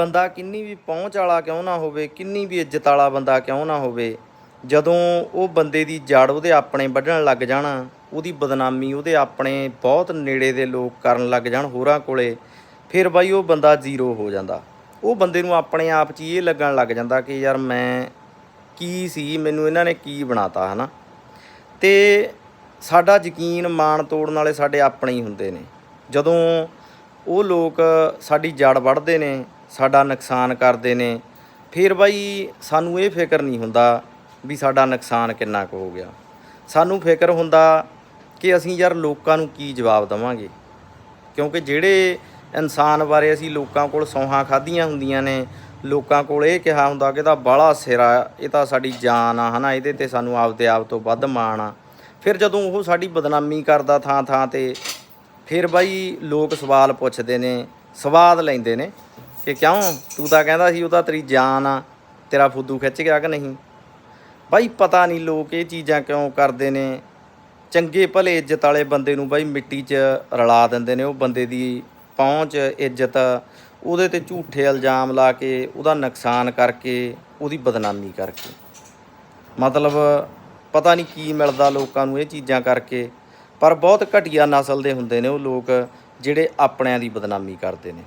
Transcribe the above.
ਬੰਦਾ ਕਿੰਨੀ ਵੀ ਪਹੁੰਚ ਵਾਲਾ ਕਿਉਂ ਨਾ ਹੋਵੇ, ਕਿੰਨੀ ਵੀ ਇੱਜ਼ਤ ਵਾਲਾ ਬੰਦਾ ਕਿਉਂ ਨਾ ਹੋਵੇ, ਜਦੋਂ ਉਹ ਬੰਦੇ ਦੀ ਜੜ ਉਹਦੇ ਆਪਣੇ ਵੱਢਣ ਲੱਗ ਜਾਣ, ਉਹਦੀ ਬਦਨਾਮੀ ਉਹਦੇ ਆਪਣੇ ਬਹੁਤ ਨੇੜੇ ਦੇ ਲੋਕ ਕਰਨ ਲੱਗ ਜਾਣ ਹੋਰਾਂ ਕੋਲੇ, ਫਿਰ ਬਾਈ ਉਹ ਬੰਦਾ ਜ਼ੀਰੋ ਹੋ ਜਾਂਦਾ। ਉਹ ਬੰਦੇ ਨੂੰ ਆਪਣੇ ਆਪ 'ਚ ਇਹ ਲੱਗਣ ਲੱਗ ਜਾਂਦਾ ਕਿ ਯਾਰ ਮੈਂ ਕੀ ਸੀ, ਮੈਨੂੰ ਇਹਨਾਂ ਨੇ ਕੀ ਬਣਾਤਾ, ਹਨਾ? ਤੇ ਸਾਡਾ ਯਕੀਨ ਮਾਣ ਤੋੜਨ ਵਾਲੇ ਸਾਡੇ ਆਪਣੇ ਹੀ ਹੁੰਦੇ ਨੇ। ਜਦੋਂ ਉਹ ਲੋਕ ਸਾਡੀ ਜੜ ਵੱਢਦੇ ਨੇ ਸਾਡਾ ਨੁਕਸਾਨ ਕਰਦੇ ਨੇ। ਫਿਰ ਬਾਈ ਸਾਨੂੰ ਇਹ ਫਿਕਰ ਨਹੀਂ ਹੁੰਦਾ ਵੀ ਸਾਡਾ ਨੁਕਸਾਨ ਕਿੰਨਾ ਕੁ ਹੋ ਗਿਆ। ਸਾਨੂੰ ਫਿਕਰ ਹੁੰਦਾ ਕਿ ਅਸੀਂ ਯਾਰ ਲੋਕਾਂ ਨੂੰ ਕੀ ਜਵਾਬ ਦੇਵਾਂਗੇ। ਕਿਉਂਕਿ ਜਿਹੜੇ ਇਨਸਾਨ ਬਾਰੇ ਅਸੀਂ ਲੋਕਾਂ ਕੋਲ ਸੌਹਾਂ ਖਾਧੀਆਂ ਹੁੰਦੀਆਂ ਨੇ, ਲੋਕਾਂ ਕੋਲ ਇਹ ਕਿਹਾ ਹੁੰਦਾ ਕਿ ਇਹਦਾ ਬਾਲਾ ਸਿਰਾ ਇਹ ਤਾਂ ਸਾਡੀ ਜਾਨ ਆ, ਹਨਾ, ਇਹਦੇ ਤੇ ਸਾਨੂੰ ਆਪਦੇ ਆਪ ਤੋਂ ਵੱਧ ਮਾਣ ਆ। ਫਿਰ ਜਦੋਂ ਉਹ ਸਾਡੀ ਬਦਨਾਮੀ ਕਰਦਾ ਥਾਂ ਥਾਂ ਤੇ, ਫਿਰ ਬਾਈ ਲੋਕ ਸਵਾਲ ਪੁੱਛਦੇ ਨੇ, ਸਵਾਦ ਲੈਂਦੇ ਨੇ। ਕਿ ਕਿਉਂ? ਤੂੰ ਤਾਂ ਕਹਿੰਦਾ ਸੀ ਉਹਦਾ ਤੇਰੀ ਜਾਨ ਆ। ਤੇਰਾ ਫੁੱਦੂ ਖਿੱਚ ਗਿਆ ਕਿ ਨਹੀਂ? ਬਾਈ, ਪਤਾ ਨਹੀਂ ਲੋਕ ਇਹ ਚੀਜ਼ਾਂ ਕਿਉਂ ਕਰਦੇ ਨੇ। ਚੰਗੇ ਭਲੇ ਇੱਜ਼ਤ ਵਾਲੇ ਬੰਦੇ ਨੂੰ ਬਾਈ ਮਿੱਟੀ 'ਚ ਰਲਾ ਦਿੰਦੇ ਨੇ। ਉਹ ਬੰਦੇ ਦੀ ਪਹੁੰਚ, ਇੱਜ਼ਤ, ਉਹਦੇ ਤੇ ਝੂਠੇ ਇਲਜ਼ਾਮ ਲਾ ਕੇ, ਉਹਦਾ ਨੁਕਸਾਨ ਕਰਕੇ, ਉਹਦੀ ਬਦਨਾਮੀ ਕਰਕੇ। ਮਤਲਬ ਪਤਾ ਨਹੀਂ ਕੀ ਮਿਲਦਾ ਲੋਕਾਂ ਨੂੰ ਇਹ ਚੀਜ਼ਾਂ ਕਰਕੇ। ਪਰ ਬਹੁਤ ਘਟੀਆ ਨਸਲ ਦੇ ਹੁੰਦੇ ਨੇ ਉਹ ਲੋਕ ਜਿਹੜੇ ਆਪਣਿਆਂ ਦੀ ਬਦਨਾਮੀ ਕਰਦੇ ਨੇ।